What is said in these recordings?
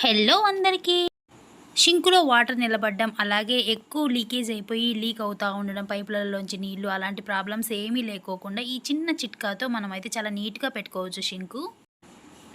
Hello అందరికీ. షింకులో water నిలబడడం అలాగే ఎక్కువ లీకేజ్ అయిపోయి లీక్ అవుతూ ఉండడం పైపులలోంచి నీళ్ళు అలాంటి ప్రాబ్లమ్స్ ఏమీ లేకోకుండా ఈ చిన్న చిట్కాతో మనమైతే చాలా నీట్గా పెట్టుకోవచ్చు షింకు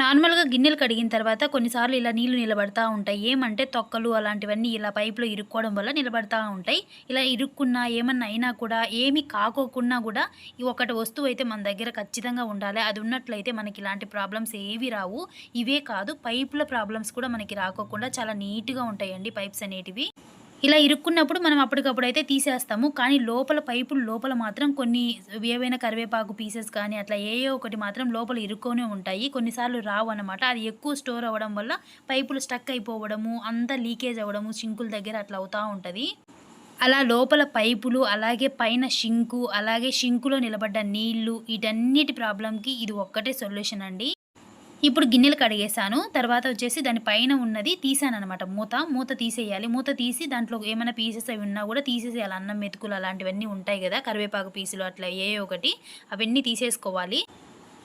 నార్మల్గా గిన్నెలు కడిగిన తర్వాత కొన్నిసార్లు ఇలా నీళ్ళు నిలబడతా ఉంటాయి. ఏమంటే తొక్కలు అలాంటివన్నీ ఇలా పైపులో ఇరుక్కోవడం వల్ల నిలబడతా ఉంటాయి. ఇలా ఇరుక్కున్నా ఏమన్నా అయినా కూడా ఏమి కాకోకున్నా కూడా ఈ ఒకటి వస్తువు అయితే మన దగ్గర ఖచ్చితంగా ఉండాలి. అది ఉన్నట్లయితే మనకి ఇలాంటి ప్రాబ్లమ్స్ ఏవి రావు. ఇవే కాదు పైపుల ప్రాబ్లమ్స్ కూడా మనకి రాకోకుండా చాలా నీట్గా ఉంటాయండి పైప్స్ అనేటివి. ఇలా ఇరుక్కున్నప్పుడు మనం అప్పటికప్పుడు అయితే తీసేస్తాము. కానీ లోపల పైపులు లోపల మాత్రం కొన్ని ఏవైనా కరివేపాకు పీసెస్ కానీ అట్లా ఏయో ఒకటి మాత్రం లోపల ఇరుక్కొనే ఉంటాయి. కొన్నిసార్లు రావు అనమాట అది ఎక్కువ స్టోర్ అవ్వడం వల్ల పైపులు స్టక్ అయిపోవడము అంతా లీకేజ్ అవ్వడము సింకుల దగ్గర అట్లా అవుతూ ఉంటుంది. అలా లోపల పైపులు అలాగే పైన షింకు అలాగే షింకులో నిలబడ్డ నీళ్ళు వీటన్నిటి ప్రాబ్లంకి ఇది ఒక్కటే సొల్యూషన్ అండి. ఇప్పుడు గిన్నెలు కడిగేసాను తర్వాత వచ్చేసి దాని పైన ఉన్నది తీసాను అనమాట మూత మూత తీసేయాలి. మూత తీసి దాంట్లో ఏమైనా పీసెస్ అవి ఉన్నా కూడా తీసేసేయాలి. అన్నం మెతుకులు అలాంటివన్నీ ఉంటాయి కదా. కరివేపాకు పీసులు అట్లా ఏ ఒకటి అవన్నీ తీసేసుకోవాలి.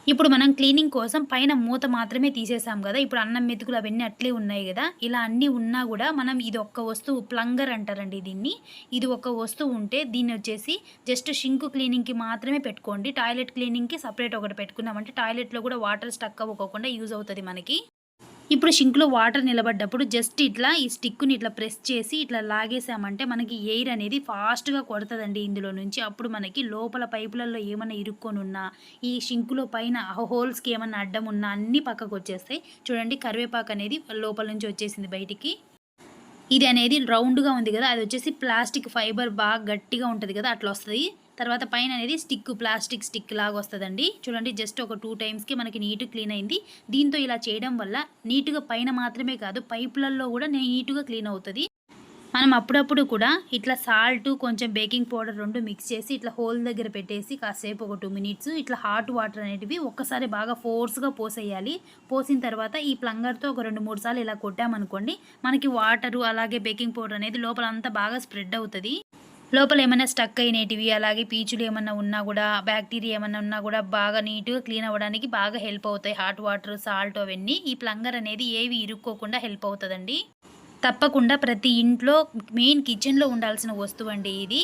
ఇప్పుడు మనం క్లీనింగ్ కోసం పైన మూత మాత్రమే తీసేసాం కదా. ఇప్పుడు అన్నం మెతుకులు అవన్నీ అట్లే ఉన్నాయి కదా. ఇలా అన్నీ ఉన్నా కూడా మనం ఇది ఒక్క వస్తువు ప్లంగర్ అంటారండి దీన్ని. ఇది ఒక వస్తువు ఉంటే దీన్ని వచ్చేసి జస్ట్ షింకు క్లీనింగ్కి మాత్రమే పెట్టుకోండి. టాయిలెట్ క్లీనింగ్కి సపరేట్ ఒకటి పెట్టుకున్నామంటే టాయిలెట్లో కూడా వాటర్ స్టక్ అవ్వకోకుండా యూజ్ అవుతుంది మనకి. ఇప్పుడు షింక్లో వాటర్ నిలబడ్డప్పుడు జస్ట్ ఇట్లా ఈ స్టిక్ని ఇట్లా ప్రెస్ చేసి ఇట్లా లాగేసామంటే మనకి ఎయిర్ అనేది ఫాస్ట్గా కొడుతుందండి ఇందులో నుంచి. అప్పుడు మనకి లోపల పైపులలో ఏమైనా ఇరుక్కొని ఉన్నా ఈ షింకులో పైన హోల్స్కి ఏమైనా అడ్డం ఉన్నా అన్నీ పక్కకు వచ్చేస్తాయి చూడండి కరివేపాకు అనేది లోపల నుంచి వచ్చేసింది బయటికి. ఇది అనేది రౌండ్గా ఉంది కదా అది వచ్చేసి ప్లాస్టిక్ ఫైబర్ బాగా గట్టిగా ఉంటుంది కదా అట్లా వస్తుంది. తర్వాత పైన అనేది స్టిక్ ప్లాస్టిక్ స్టిక్ లాగా వస్తుందండి చూడండి జస్ట్ ఒక టూ టైమ్స్కి మనకి నీట్ క్లీన్ అయింది. దీంతో ఇలా చేయడం వల్ల నీట్గా పైన మాత్రమే కాదు పైపులలో కూడా నీట్గా క్లీన్ అవుతుంది. మనం అప్పుడప్పుడు కూడా ఇట్లా సాల్ట్ కొంచెం బేకింగ్ పౌడర్ రెండు మిక్స్ చేసి ఇట్లా హోల్ దగ్గర పెట్టేసి కాసేపు ఒక టూ మినిట్స్ ఇట్లా హాట్ వాటర్ అనేటివి ఒక్కసారి బాగా ఫోర్స్గా పోసేయాలి. పోసిన తర్వాత ఈ ప్లంగర్తో ఒక రెండు మూడు సార్లు ఇలా కొట్టామనుకోండి మనకి వాటరు అలాగే బేకింగ్ పౌడర్ అనేది లోపల అంతా బాగా స్ప్రెడ్ అవుతుంది. లోపల ఏమైనా స్టక్ అయినటివి అలాగే పీచులు ఏమన్నా ఉన్నా కూడా బ్యాక్టీరియా ఏమన్నా ఉన్నా కూడా బాగా నీట్గా క్లీన్ అవ్వడానికి బాగా హెల్ప్ అవుతాయి. హాట్ వాటర్ సాల్ట్ అవన్నీ. ఈ ప్లంగర్ అనేది ఏవి ఇరుక్కోకుండా హెల్ప్ అవుతుందండి. తప్పకుండా ప్రతి ఇంట్లో మెయిన్ కిచెన్లో ఉండాల్సిన వస్తువు అండి ఇది.